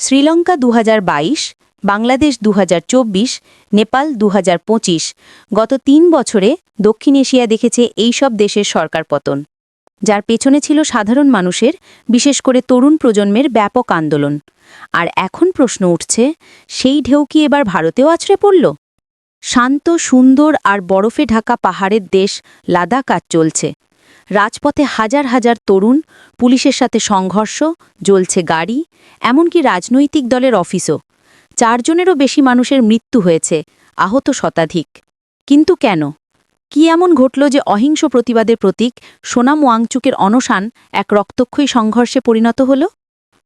শ্রীলঙ্কা দু হাজার বাইশ, বাংলাদেশ দুহাজার চব্বিশ, নেপাল দু হাজার পঁচিশ। গত তিন বছরে দক্ষিণ এশিয়া দেখেছে এই সব দেশের সরকার পতন, যার পেছনে ছিল সাধারণ মানুষের, বিশেষ করে তরুণ প্রজন্মের ব্যাপক আন্দোলন। আর এখন প্রশ্ন উঠছে, সেই ঢেউ কি এবার ভারতেও আছড়ে পড়ল? শান্ত, সুন্দর আর বরফে ঢাকা পাহাড়ের দেশ, লাদাখ আজ চলছে। রাজপথে হাজার হাজার তরুণ, পুলিশের সাথে সংঘর্ষ, জ্বলছে গাড়ি, এমনকি রাজনৈতিক দলের অফিসও। চারজনেরও বেশি মানুষের মৃত্যু হয়েছে, আহত শতাধিক। কিন্তু কেন? কি এমন ঘটল যে অহিংস প্রতিবাদের প্রতীক সোনাম ওয়াংচুকের অনশান এক রক্তক্ষয়ী সংঘর্ষে পরিণত হল?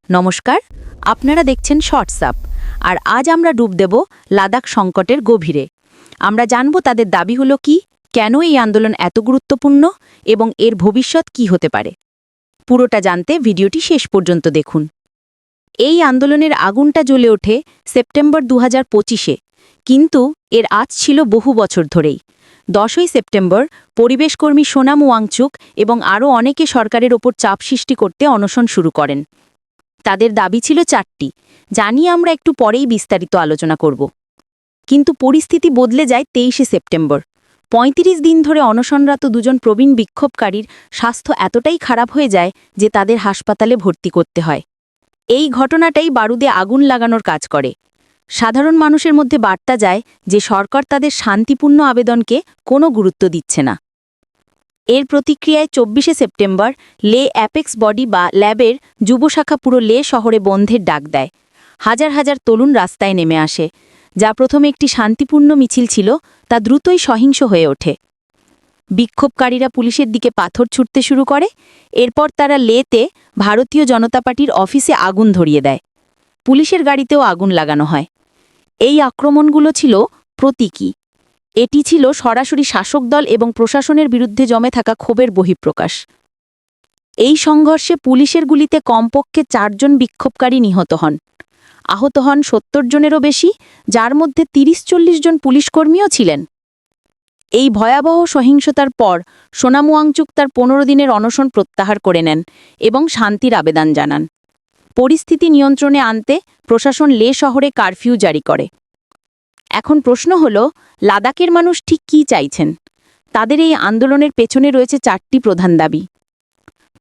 নমস্কার, আপনারা দেখছেন শর্টসআপ আর আজ আমরা ডুব দেব লাদাখ সংকটের গভীরে। আমরা জানব তাদের দাবি হলো কি? কেন এই আন্দোলন এত গুরুত্বপূর্ণ এবং এর ভবিষ্যৎ কি হতে পারে? পুরোটা জানতে ভিডিওটি শেষ পর্যন্ত দেখুন। এই আন্দোলনের আগুনটা জ্বলে ওঠে সেপ্টেম্বর দু হাজার কিন্তু এর আজ ছিল বহু বছর ধরেই। দশই সেপ্টেম্বর পরিবেশকর্মী সোনাম ওয়াংচুক এবং আরও অনেকে সরকারের ওপর চাপ সৃষ্টি করতে অনশন শুরু করেন। তাদের দাবি ছিল চারটি জানি আমরা একটু পরেই বিস্তারিত আলোচনা করব। কিন্তু পরিস্থিতি বদলে যায় তেইশে সেপ্টেম্বর। পঁয়ত্রিশ দিন ধরে অনশনরত দুজন প্রবীণ বিক্ষোভকারীর স্বাস্থ্য এতটাই খারাপ হয়ে যায় যে তাদের হাসপাতালে ভর্তি করতে হয়। এই ঘটনাটাই বারুদে আগুন লাগানোর কাজ করে। সাধারণ মানুষের মধ্যে বার্তা যায় যে সরকার তাদের শান্তিপূর্ণ আবেদনকে কোনো গুরুত্ব দিচ্ছে না। এর প্রতিক্রিয়ায় চব্বিশে সেপ্টেম্বর লে অ্যাপেক্স বডি বা ল্যাবের যুবশাখা পুরো লে শহরে বন্ধের ডাক দেয়। হাজার হাজার তরুণ রাস্তায় নেমে আসে, যা প্রথমে একটি শান্তিপূর্ণ মিছিল ছিল তা দ্রুতই সহিংস হয়ে ওঠে। বিক্ষোভকারীরা পুলিশের দিকে পাথর ছুটতে শুরু করে। এরপর তারা লেতে ভারতীয় জনতা পার্টির অফিসে আগুন ধরিয়ে দেয়। পুলিশের গাড়িতেও আগুন লাগানো হয়। এই আক্রমণগুলো ছিল প্রতীকী। এটি ছিল সরাসরি শাসক দল এবং প্রশাসনের বিরুদ্ধে জমে থাকা ক্ষোভের বহিঃপ্রকাশ। এই সংঘর্ষে পুলিশের গুলিতে কমপক্ষে চারজন বিক্ষোভকারী নিহত হন। আহত হন সত্তর জনেরও বেশি, যার মধ্যে তিরিশ চল্লিশ জন পুলিশকর্মীও ছিলেন। এই ভয়াবহ সহিংসতার পর সোনামুয়াংচুক তার পনেরো দিনের অনশন প্রত্যাহার করে নেন এবং শান্তির আবেদন জানান। পরিস্থিতি নিয়ন্ত্রণে আনতে প্রশাসন লে শহরে কারফিউ জারি করে। এখন প্রশ্ন হল, লাদাখের মানুষ ঠিক কী চাইছেন? তাদের এই আন্দোলনের পেছনে রয়েছে চারটি প্রধান দাবি।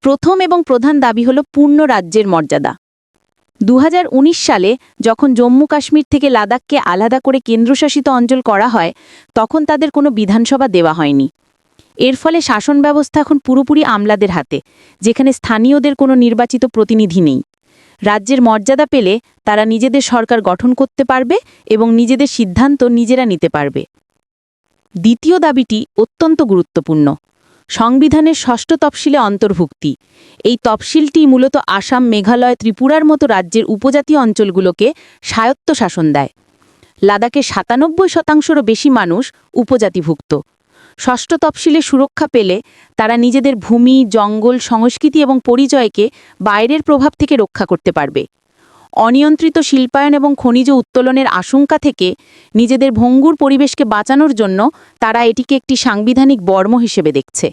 প্রথম এবং প্রধান দাবি হল পূর্ণ রাজ্যের মর্যাদা। দু হাজার উনিশ সালে যখন জম্মু কাশ্মীর থেকে লাদাখকে আলাদা করে কেন্দ্রশাসিত অঞ্চল করা হয়, তখন তাদের কোনো বিধানসভা দেওয়া হয়নি। এর ফলে শাসন ব্যবস্থা এখন পুরোপুরি আমলাদের হাতে, যেখানে স্থানীয়দের কোনো নির্বাচিত প্রতিনিধি নেই। রাজ্যের মর্যাদা পেলে তারা নিজেদের সরকার গঠন করতে পারবে এবং নিজেদের সিদ্ধান্ত নিজেরা নিতে পারবে। দ্বিতীয় দাবিটি অত্যন্ত গুরুত্বপূর্ণ। সংবিধানের ষষ্ঠ তফসিলে অন্তর্ভুক্তি। এই তফসিলটি মূলত আসাম, মেঘালয়, ত্রিপুরার মতো রাজ্যের উপজাতীয় অঞ্চলগুলোকে স্বায়ত্ত শাসন দেয়। লাদাখে সাতানব্বই শতাংশেরও বেশি মানুষ উপজাতিভুক্ত। ষষ্ঠ তফসিলে সুরক্ষা পেলে তারা নিজেদের ভূমি, জঙ্গল, সংস্কৃতি এবং পরিচয়কে বাইরের প্রভাব থেকে রক্ষা করতে পারবে। অনিয়ন্ত্রিত শিল্পায়ন এবং খনিজ উত্তোলনের আশঙ্কা থেকে নিজেদের ভঙ্গুর পরিবেশকে বাঁচানোর জন্য তারা এটিকে একটি সাংবিধানিক বর্ম হিসেবে দেখছে।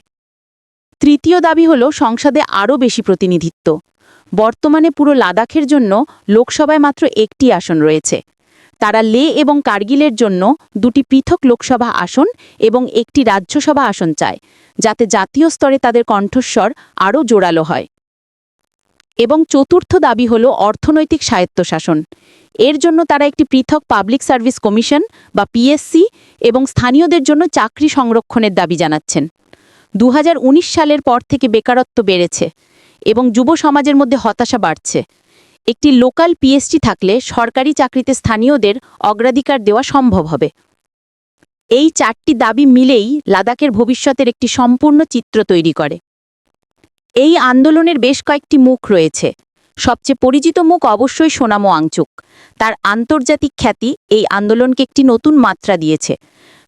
তৃতীয় দাবি হল সংসদে আরও বেশি প্রতিনিধিত্ব। বর্তমানে পুরো লাদাখের জন্য লোকসভায় মাত্র একটি আসন রয়েছে। তারা লে এবং কার্গিলের জন্য দুটি পৃথক লোকসভা আসন এবং একটি রাজ্যসভা আসন চায়, যাতে জাতীয় স্তরে তাদের কণ্ঠস্বর আরও জোরালো হয়। এবং চতুর্থ দাবি হল অর্থনৈতিক স্বায়ত্তশাসন। এর জন্য তারা একটি পৃথক পাবলিক সার্ভিস কমিশন বা পিএসসি এবং স্থানীয়দের জন্য চাকরি সংরক্ষণের দাবি জানাচ্ছেন। দু হাজার উনিশ সালের পর থেকে বেকারত্ব বেড়েছে এবং যুব সমাজের মধ্যে হতাশা বাড়ছে। একটি লোকাল পিএসটি থাকলে সরকারি চাকরিতে স্থানীয়দের অগ্রাধিকার দেওয়া সম্ভব হবে। এই চারটি দাবি মিলেই লাদাখের ভবিষ্যতের একটি সম্পূর্ণ চিত্র তৈরি করে। এই আন্দোলনের বেশ কয়েকটি মুখ রয়েছে। সবচেয়ে পরিচিত মুখ অবশ্যই সোনামো আংচুক। তার আন্তর্জাতিক খ্যাতি এই আন্দোলনকে একটি নতুন মাত্রা দিয়েছে।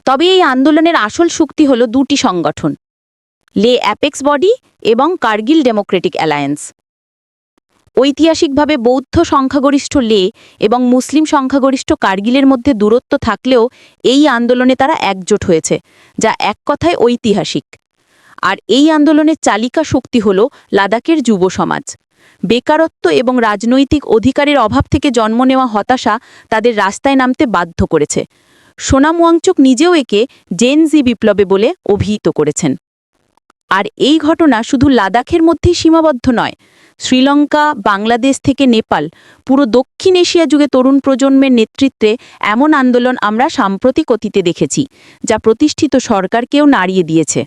তবে এই আন্দোলনের আসল শক্তি হল দুটি সংগঠন, লে অ্যাপেক্স বডি এবং কার্গিল ডেমোক্রেটিক অ্যালায়েন্স। ঐতিহাসিকভাবে বৌদ্ধ সংখ্যাগরিষ্ঠ লে এবং মুসলিম সংখ্যাগরিষ্ঠ কার্গিলের মধ্যে দূরত্ব থাকলেও এই আন্দোলনে তারা একজোট হয়েছে, যা এক কথায় ঐতিহাসিক। আর এই আন্দোলনের চালিকা শক্তি হল লাদাখের যুব সমাজ। বেকারত্ব এবং রাজনৈতিক অধিকারের অভাব থেকে জন্ম নেওয়া হতাশা তাদের রাস্তায় নামতে বাধ্য করেছে। সোনাম ওয়াংচুক নিজেও একে জেনজি বিপ্লবে বলে অভিহিত করেছেন। আর এই ঘটনা শুধু লাদাখের মধ্যেই সীমাবদ্ধ নয়, শ্রীলঙ্কা, বাংলাদেশ থেকে নেপাল, পুরো দক্ষিণ এশিয়া যুগে তরুণ প্রজন্মের নেতৃত্বে এমন আন্দোলন আমরা সাম্প্রতিক অতীতে দেখেছি, যা প্রতিষ্ঠিত সরকারকেও নাড়িয়ে দিয়েছে।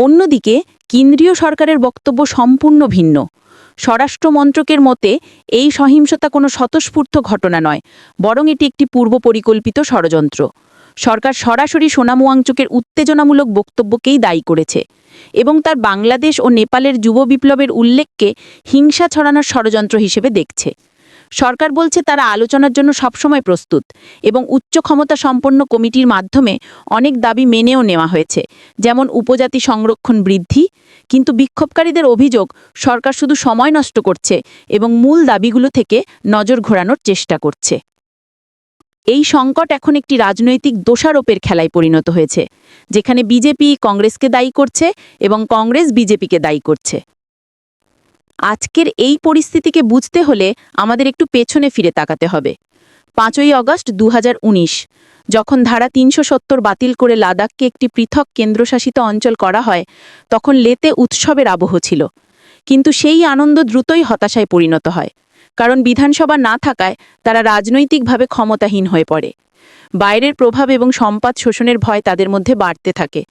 অন্যদিকে, কেন্দ্রীয় সরকারের বক্তব্য সম্পূর্ণ ভিন্ন। স্বরাষ্ট্র মন্ত্রকের মতে, এই সহিংসতা কোনো স্বতঃস্ফূর্ত ঘটনা নয়, বরং এটি একটি পূর্ব পরিকল্পিত ষড়যন্ত্র। সরকার সরাসরি সোনামুয়াংচুকের উত্তেজনামূলক বক্তব্যকেই দায়ী করেছে এবং তার বাংলাদেশ ও নেপালের যুব বিপ্লবের উল্লেখকে হিংসা ছড়ানোর ষড়যন্ত্র হিসেবে দেখছে। সরকার বলছে তারা আলোচনার জন্য সবসময় প্রস্তুত এবং উচ্চ ক্ষমতা সম্পন্ন কমিটির মাধ্যমে অনেক দাবি মেনেও নেওয়া হয়েছে, যেমন উপজাতি সংরক্ষণ বৃদ্ধি, কিন্তু বিক্ষোভকারীদের অভিযোগ সরকার শুধু সময় নষ্ট করছে এবং মূল দাবিগুলো থেকে নজর ঘোরানোর চেষ্টা করছে। এই সংকট এখন একটি রাজনৈতিক দোষারোপের খেলায় পরিণত হয়েছে, যেখানে বিজেপি কংগ্রেসকে দায়ী করছে এবং কংগ্রেস বিজেপিকে দায়ী করছে। আজকের এই পরিস্থিতিকে বুঝতে হলে আমাদের একটু পেছনে ফিরে তাকাতে হবে। পাঁচই অগস্ট দু হাজার উনিশ, যখন ধারা তিনশো সত্তর বাতিল করে লাদাখকে একটি পৃথক কেন্দ্রশাসিত অঞ্চল করা হয়, তখন লেতে উৎসবের আবহ ছিল। কিন্তু সেই আনন্দ দ্রুতই হতাশায় পরিণত হয়, কারণ বিধানসভা না থাকায় তারা রাজনৈতিকভাবে ক্ষমতাহীন হয়ে পড়ে। বাইরের প্রভাব এবং সম্পাদ শোষণের ভয় তাদের মধ্যে বাড়তে থাকে।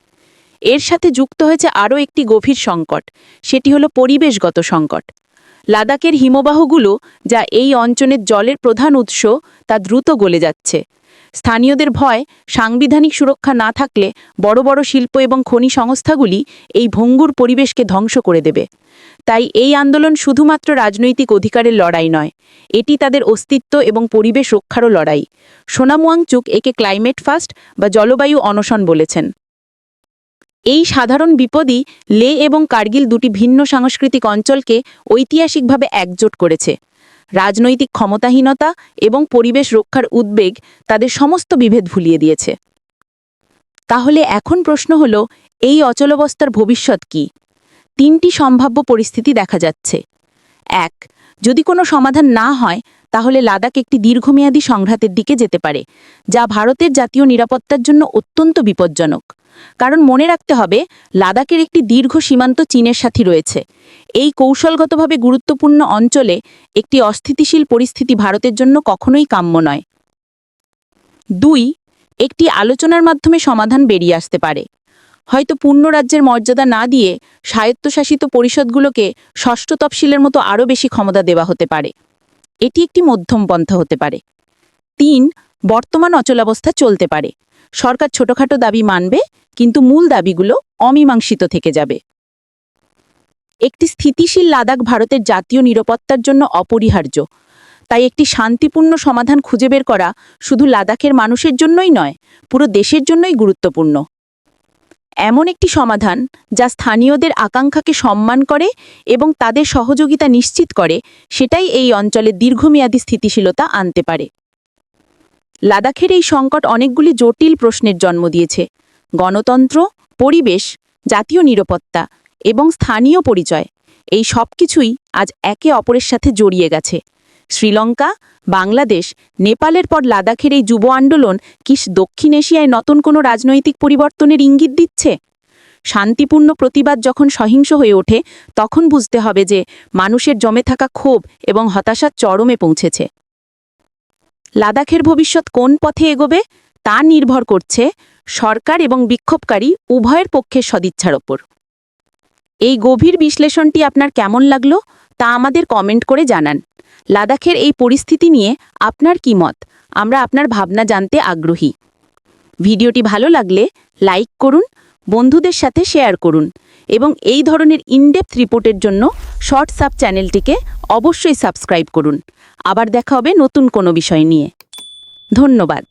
এর সাথে যুক্ত হয়েছে আরও একটি গভীর সংকট। সেটি হলো পরিবেশগত সংকট। লাদাখের হিমবাহগুলো, যা এই অঞ্চলের জলের প্রধান উৎস, তা দ্রুত গলে যাচ্ছে। স্থানীয়দের ভয়, সাংবিধানিক সুরক্ষা না থাকলে বড় বড় শিল্প এবং খনি সংস্থাগুলি এই ভঙ্গুর পরিবেশকে ধ্বংস করে দেবে। তাই এই আন্দোলন শুধুমাত্র রাজনৈতিক অধিকারের লড়াই নয়, এটি তাদের অস্তিত্ব এবং পরিবেশ রক্ষারও লড়াই। সোনামুয়াংচুক একে ক্লাইমেট ফাস্ট বা জলবায়ু অনশন বলেছেন। এই সাধারণ বিপদই লে এবং কার্গিল দুটি ভিন্ন সাংস্কৃতিক অঞ্চলকে ঐতিহাসিকভাবে একজোট করেছে। রাজনৈতিক ক্ষমতাহীনতা এবং পরিবেশ রক্ষার উদ্বেগ তাদের সমস্ত বিভেদ ভুলিয়ে দিয়েছে। তাহলে এখন প্রশ্ন হল, এই অচলবস্থার ভবিষ্যৎ কি? তিনটি সম্ভাব্য পরিস্থিতি দেখা যাচ্ছে। এক, যদি কোনো সমাধান না হয়, তাহলে লাদাখ একটি দীর্ঘমেয়াদী সংঘাতের দিকে যেতে পারে, যা ভারতের জাতীয় নিরাপত্তার জন্য অত্যন্ত বিপজ্জনক। কারণ মনে রাখতে হবে, লাদাখের একটি দীর্ঘ সীমান্ত চীনের সাথে রয়েছে। এই কৌশলগতভাবে গুরুত্বপূর্ণ অঞ্চলে একটি অস্থিতিশীল পরিস্থিতি ভারতের জন্য কখনোই কাম্য নয়। দুই, একটি আলোচনার মাধ্যমে সমাধান বেরিয়ে আসতে পারে। হয়তো পূর্ণ রাজ্যের মর্যাদা না দিয়ে স্বায়ত্তশাসিত পরিষদগুলোকে ষষ্ঠ তফসিলের মতো আরও বেশি ক্ষমতা দেওয়া হতে পারে। এটি একটি মধ্যম পন্থা হতে পারে। তিন, বর্তমান অচলাবস্থা চলতে পারে। সরকার ছোটখাটো দাবি মানবে, কিন্তু মূল দাবিগুলো অমীমাংসিত থেকে যাবে। একটি স্থিতিশীল লাদাখ ভারতের জাতীয় নিরাপত্তার জন্য অপরিহার্য। তাই একটি শান্তিপূর্ণ সমাধান খুঁজে বের করা শুধু লাদাখের মানুষের জন্যই নয়, পুরো দেশের জন্যই গুরুত্বপূর্ণ। এমন একটি সমাধান যা স্থানীয়দের আকাঙ্ক্ষাকে সম্মান করে এবং তাদের সহযোগিতা নিশ্চিত করে, সেটাই এই অঞ্চলে দীর্ঘমেয়াদী স্থিতিশীলতা আনতে পারে। লাদাখের এই সংকট অনেকগুলি জটিল প্রশ্নের জন্ম দিয়েছে। গণতন্ত্র, পরিবেশ, জাতীয় নিরাপত্তা এবং স্থানীয় পরিচয়, এই সব কিছুই আজ একে অপরের সাথে জড়িয়ে গেছে। শ্রীলঙ্কা, বাংলাদেশ, নেপালের পর লাদাখের এই যুব আন্দোলন কি দক্ষিণ এশিয়ায় নতুন কোনো রাজনৈতিক পরিবর্তনের ইঙ্গিত দিচ্ছে? শান্তিপূর্ণ প্রতিবাদ যখন সহিংস হয়ে ওঠে, তখন বুঝতে হবে যে মানুষের জমে থাকা ক্ষোভ এবং হতাশার চরমে পৌঁছেছে। লাদাখের ভবিষ্যৎ কোন পথে এগোবে তা নির্ভর করছে সরকার এবং বিক্ষোভকারী উভয়ের পক্ষের সদিচ্ছার ওপর। এই গভীর বিশ্লেষণটি আপনার কেমন লাগল তা আমাদের কমেন্ট করে জানান। লাদাখের এই পরিস্থিতি নিয়ে আপনার কি মত? আমরা আপনার ভাবনা জানতে আগ্রহী। ভিডিওটি ভালো লাগলে লাইক করুন বন্ধুদের সাথে শেয়ার করুন এবং এই ধরনের ইনডেপথ রিপোর্টের জন্য শর্ট সাব চ্যানেলটিকে অবশ্যই সাবস্ক্রাইব করুন। আবার দেখা হবে নতুন কোনো বিষয় নিয়ে। ধন্যবাদ।